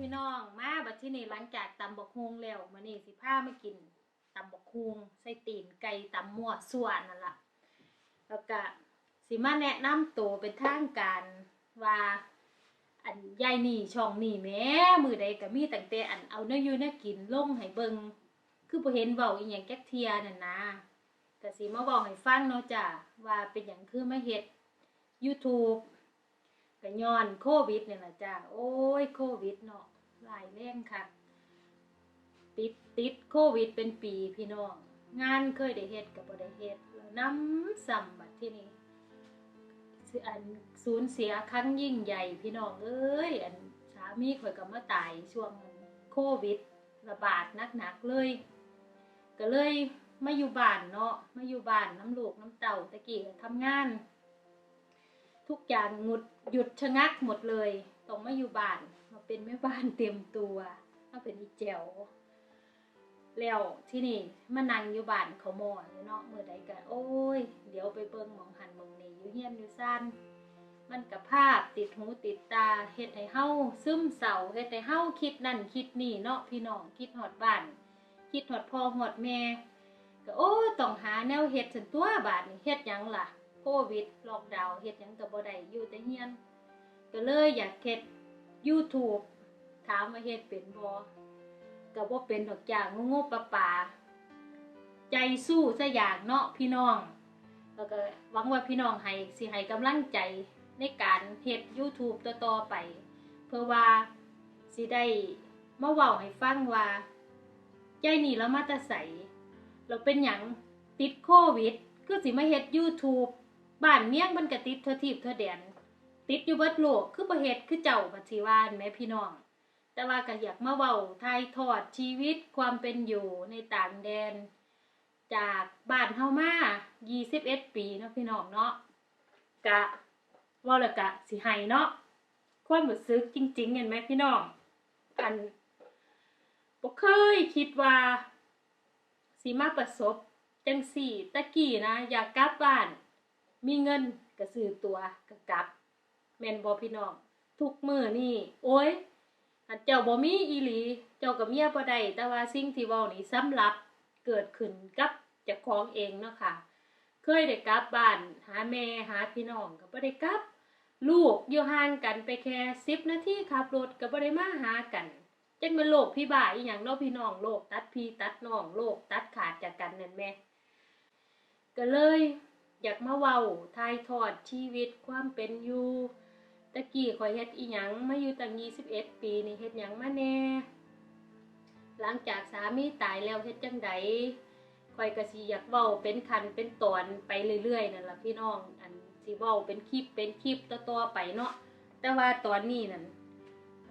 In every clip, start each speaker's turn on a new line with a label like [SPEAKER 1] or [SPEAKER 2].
[SPEAKER 1] พี่น้องมาบัดที่นี่หลังจากตำบักฮวงแล้วมานี่สิพามากินตำบักฮวงใส่ตีนไก่ตำมั่วส่วนนั่นล่ะแล้วก็สิมาแนะนำตัวเป็นทางการว่าอันยายนี่ช่องนี่แม่มือใดก็มีตั้งแต่อันเอาเนื้ออยู่เนื้อกินลงให้เบิงคือบ่เห็นเว้าอีหยังแก๊กเทียนั่นนะก็สิมาเว้าให้ฟังเนาะจ้ะว่าเป็นหยังคือมาเฮ็ด YouTube ก็ย้อนโควิดเนี่แหละจ้า โอ้ย โควิดเนาะ หลายแรงค่ะ ติดติดโควิดเป็นปีพี่น้อง งานเคยได้เฮ็ดกับบ่ได้เฮ็ดแล้วน้ำซ้ำบัดที่นี่สอันสูญเสียครั้งยิ่งใหญ่พี่น้องเอ้ย อันสามีข่อยก็มาตายช่วงโควิด ระบาดหนักๆเลย ก็เลยมาอยู่บ้านเนาะมาอยู่บ้านน้ำลูกน้ำเต่าตะกี้ทำงาน ทุกอย่างหงุดหยุดชะงักหมดเลยต้องมาอยู่บ้าน เป็นแม่บ้านเตรียมตัวมาเป็นอีแจวแล้วที่นี่มานั่งอยู่บ้านเขาหมอนเนาะเมื่อใดก็โอ้ย เดี๋ยวไปเบิ่งหมองหันหมองนี่อยู่เฮียนอยู่ซ่านมันกับภาพติดหูติดตาเฮ็ดให้เฮาซึมเศร้าเฮ็ดให้เฮาคิดนั่นคิดนี่เนาะพี่น้องคิดฮอดบ้าน คิดฮอดพ่อฮอดแม่ก็โอ้ต้องหาแนวเฮ็ดสันตัวบาดนี่เฮ็ดหยังล่ะโควิดล็อกดาวน์เฮ็ดหยังก็บ่ได้อยู่แต่เฮียนก็เลยอยากเฮ็ด YouTube ถามว่าเฮ็ดเป็นบ่ก็บ่เป็นดอกจ้างงๆปะปาใจสู้ซะอย่างเนาะพี่น้อง แล้วก็หวังว่าพี่น้องให้สิให้กำลังใจในการเฮ็ด YouTube ต่อๆไป เพื่อว่าสิได้มาเว้าให้ฟังว่าใจนี่แล้วมาแต่ไสเราเป็นหยังติดโควิด คือสิมาเฮ็ด YouTube บ้านเมียงมันก็ติดเทอทีบเทอแดน ติดอยู่เบิดโลก คือบ่เฮ็ดคือเจ้าบัดสิว่าแม่พี่น้อง แต่ว่าก็อยากมาเว้าถ่ายทอดชีวิตความเป็นอยู่ในต่างแดน จากบ้านเฮามา21 ปีเนาะพี่น้องเนาะกะว้าล้วกะสิให้เนาะความรู้สึกจริงๆเห็นไหมพี่น้อง อันบ่เคยคิดว่าสิมาประสบจังสี่ตะกี้นะ อยากกลับบ้าน มีเงินก็ซื้อตัวก็กลับ แม่นบ่พี่น้อง ทุกมื้อนี่โอ้ยอันเจ้าบ่มีอีหลี เจ้ากับเมียบ่ได้แต่ว่าสิ่งที่เว้านี่สำหรับเกิดขึ้นกับเจ้าของเองเนาะค่ะ เคยได้กลับบ้านหาแม่หาพี่น้องก็บ่ได้กลับ ลูกอยู่ห่างกันไปแค่10นาทีขับรถก็บ่ได้มาหากันจักแม่นโรคพี่บ้าอีหยังเนาะพี่น้องโรคตัดพี่ตัดน้องโรคตัดขาดจากกันนั่นแม่ก็เลยอยากมาเว้าทายทอดชีวิตความเป็นอยู่ ตะกี้ข่อยเฮ็ดอีหยังมาอยู่ตั้ง21 ปีนี่เฮ็ดหยังมาแน่หลังจากสามีตายแล้วเฮ็ดจังใดข่อยก็สิอยากเว้าเป็นคันเป็นตอนไปเรื่อยๆนั่นล่ะพี่น้อง อันสิเว้าเป็นคลิปเป็นคลิปต่อๆไปเนาะแต่ว่าตอนนี้นั่น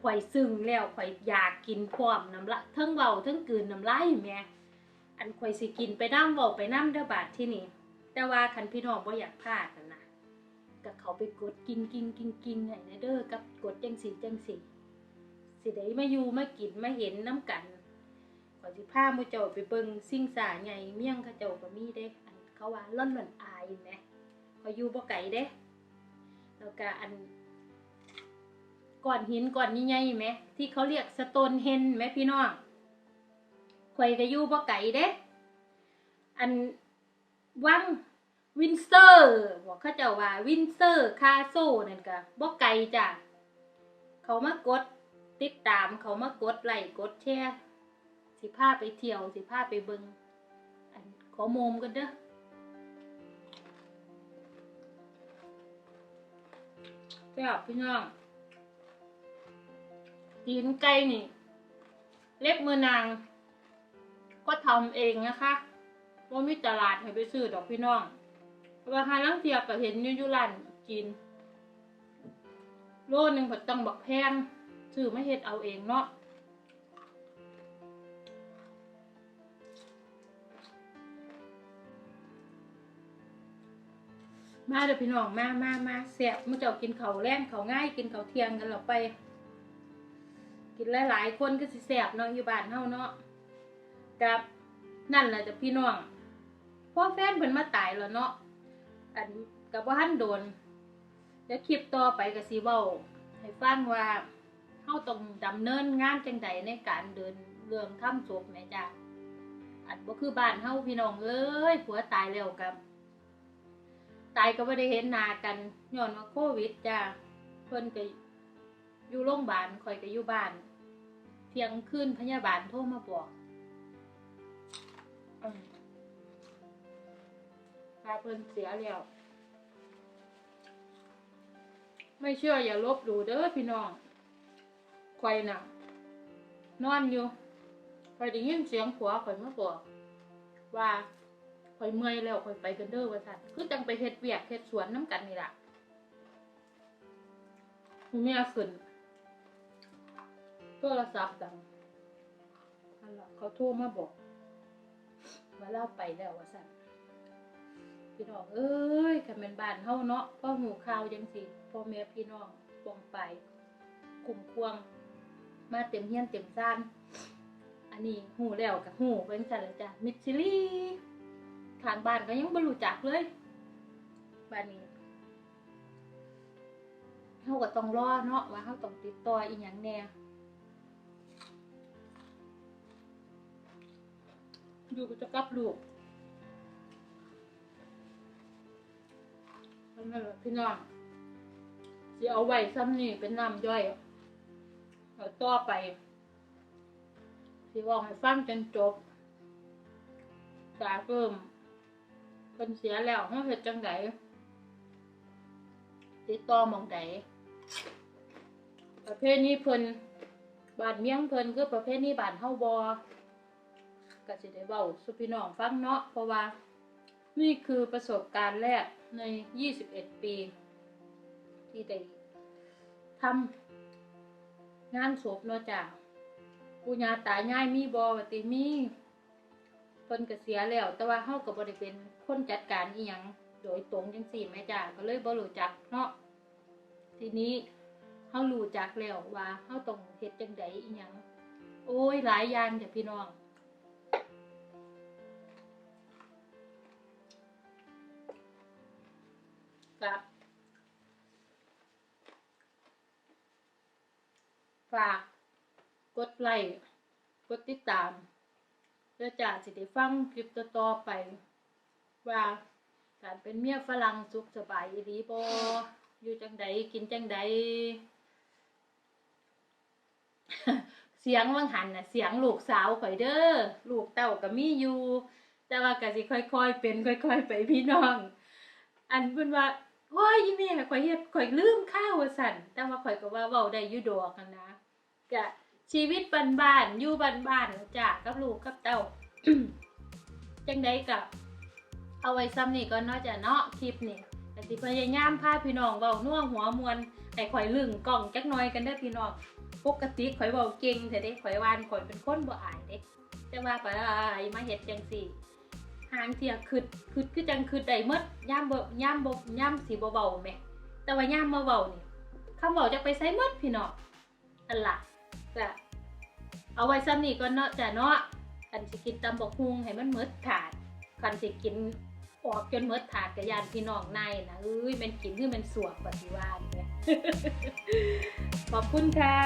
[SPEAKER 1] ข่อยซึ้งแล้วข่อยอยากกินพร้อมน้ำละทั้งเว้าทั้งกืนน้ำลายแม่อันข่อยสิกินไปน้ำเว้าไปน้ำเด้อบาดที่นี่แต่ว่าคันพี่น้องบ่อยากพลาด นั่นนะก็เขาไปกดกินกินกินกินให้นะเด้อกับกดจังสีจังสีสิได้มาอยู่มากินมาเห็นน้ำกันขอสิพามูเจ้าไปเบิงสิ่งสาใหญ่เมี่ยงเขาเจ้าก็มีเด้อันเขาว่าล่อนหล่อนอายแหมขอยอยู่บ่ไกลเด้แล้วก็อันก้อนหินก้อนใหญ่ๆแหมที่เขาเรียกสโตนเฮนแหมพี่น้องข่อยก็อยู่บ่ไกลเด้อันวัง วินเซอร์บอกเขาเจ้าว่าวินเซอร์คาโซนั่นก็บ่ไกลจ้ะเขามากดติดตามเขามากดไลค์กดแชร์สิพาไปเที่ยวสิพาไปเบิงอันขอโมมกันเด้อแซ่บพี่น้องตีนไก่นี่ เล็บมือนาง ก็ทำเองนะคะว่ามีตลาดให้ไปซื้อดอกพี่น้อง ราคาลังเทียบก็เห็นอยู่อยู่ร้านกิน โลนึงผัดต้องบักแพงซื้อไม่เฮ็ดเอาเองเนาะมาเด้อพี่น้องมามามาแซ่บมื้อเจ้ากินเขาแรงข้าง่ายกินเขาเทียงกันแล้วไป กินหลายๆคนก็สิแซ่บเนาะอยู่บ้านเฮาเนาะกับนั่นแหละจ้ะพี่น้องพ่อแฟนเพิ่นมาตายแล้วเนาะ อันกับว่าหันโดนแล้วคลิปต่อไปก็สิเว้าให้ฟังว่าเฮาต้องดำเนินงานจังใดในการเดินเรื่องทำศพแหม่จ้ะอันบ่คือบ้านเฮาพี่น้องเอ้ยผัวตายแล้วกับตายก็บ่ได้เห็นหน้ากันย้อนว่าโควิดจ้ะเพิ่นก็อยู่โรงพยาบาลข่อยก็อยู่บ้าน เที่ยงคืนพยาบาลโทรมาบอกอาเพิ่นเสียแล้ว ไม่เชื่ออย่าลบหลู่เด้อพี่น้องข่อยน่ะนอนอยู่ข่อยได้ยินเสียงผัวข่อยมาบอกว่าข่อยเมื่อยแล้วข่อยไปกันเด้อว่าซั่นคือจังไปเฮ็ดเวียกเฮ็ดสวนน้ำกันนี่ล่ะหูเมียขึ้นโทรศัพท์ดังนั่นล่ะเขาโทรมาบอกว่าเราไปแล้วว่าซั่น พี่น้องเอ้ยคันแม่นบ้านเฮาเนาะพอหูข่าวจังซี่พ่อแม่พี่น้องปองไปกลุ่มควง มาเต็มเฮียนเต็มซ่านอันนี้หูแล้วกับหูเป็นจันเลยจ้ะมิดซิลี่ทางบ้านก็ยังไม่รู้จักเลยบ้านนี้เขาก็ต้องรอเนาะว่าเขาต้องติดต่ออีหยังแน่อยู่ก็จะกลับลูก นั่นแหละพี่น้องจะเอาไว้ซ้ำนี่เป็นน้ำย่อยเอาต่อไปสิบอกให้ฟังจนจบจาเพิ่มเพิ่นเสียแล้วเฮาเฮ็ดจังไดติดต่อมองใดประเภทนี้เพิ่นบานเมียงเพิ่นคือประเภทนี้บานเฮาบ่ก็สิได้เว้าสู่พี่น้องฟังเนาะเพราะว่า นี่คือประสบการณ์แรกใน 21 ปี ที่ได้ทำงานศพเนาะจ้ะปู่ย่าตายายมีบ่ว่าติมีเพิ่นก็เสียแล้ว แต่ว่าเฮาก็บ่ได้เป็นคนจัดการอีหยังโดยตรงจังซี่แม่จ้าก็เลยบ่รู้จักเนาะทีนี้เฮารู้จักแล้วว่าเฮาต้องเฮ็ดจังใดอีหยังโอ้ยหลายอย่างจ้ะพี่น้อง ก็ฝากกดไลค์กดติดตามแล้วจะสิได้ฟังคลิปต่อๆไป ว่าการเป็นเมียฝรั่งสุขสบายอีบ่อยู่จังใดกินจังใดเสียงวังหันน่ะเสียงลูกสาวข่อยเด้อลูกเต้าก็มีอยู่ แต่ว่าก็สิค่อยๆเป็น ค่อย ๆ ไปพี่น้อง อันเพิ่นว่า โอ้ยอีแม่ข่อยเฮ็ดข่อยลืมข้าวว่าซั่นแต่ว่าข่อยก็ว่าเว้าได้อยู่ดอกหั้นนะก็ชีวิตบ้านๆอยู่บ้านๆจ้ะกับลูกกับเต้าจังไดกับเอาไว้ซ้ำนี่ก็เนาะจ้ะเนาะคลิปนี่แต่สิพยายามพาพี่น้องเว้าน่วงหัวมวนให้ข่อยลึงกล้องจักหน่อยกันเด้อพี่น้องปกติข่อยเว้าเก่งแต่เด้ข่อยวานข่อยเป็นคนบ่อายเด้แต่ว่าก็ได้มาเฮ็ดจังซี่ หางเทียคิดคิดคือจังคิดได้หมดย่ามเบ่ยามบ่ยามสิบ่เว้าแหมแต่ว่าย่ามมาเว้านี่คำเว้าจะไปไสหมดพี่น้องอันละก็เอาไว้ซ้ำนี่ก็เนาะจ้ะเนาะคันสิกินตำบกฮุงให้มันเมดถาดคันสิกินออกจนเมดถาดกะยานพี่น้องในนะเอ้ยมันกินคือมันสวกปฏิวานเนี่ยขอบคุณค่ะ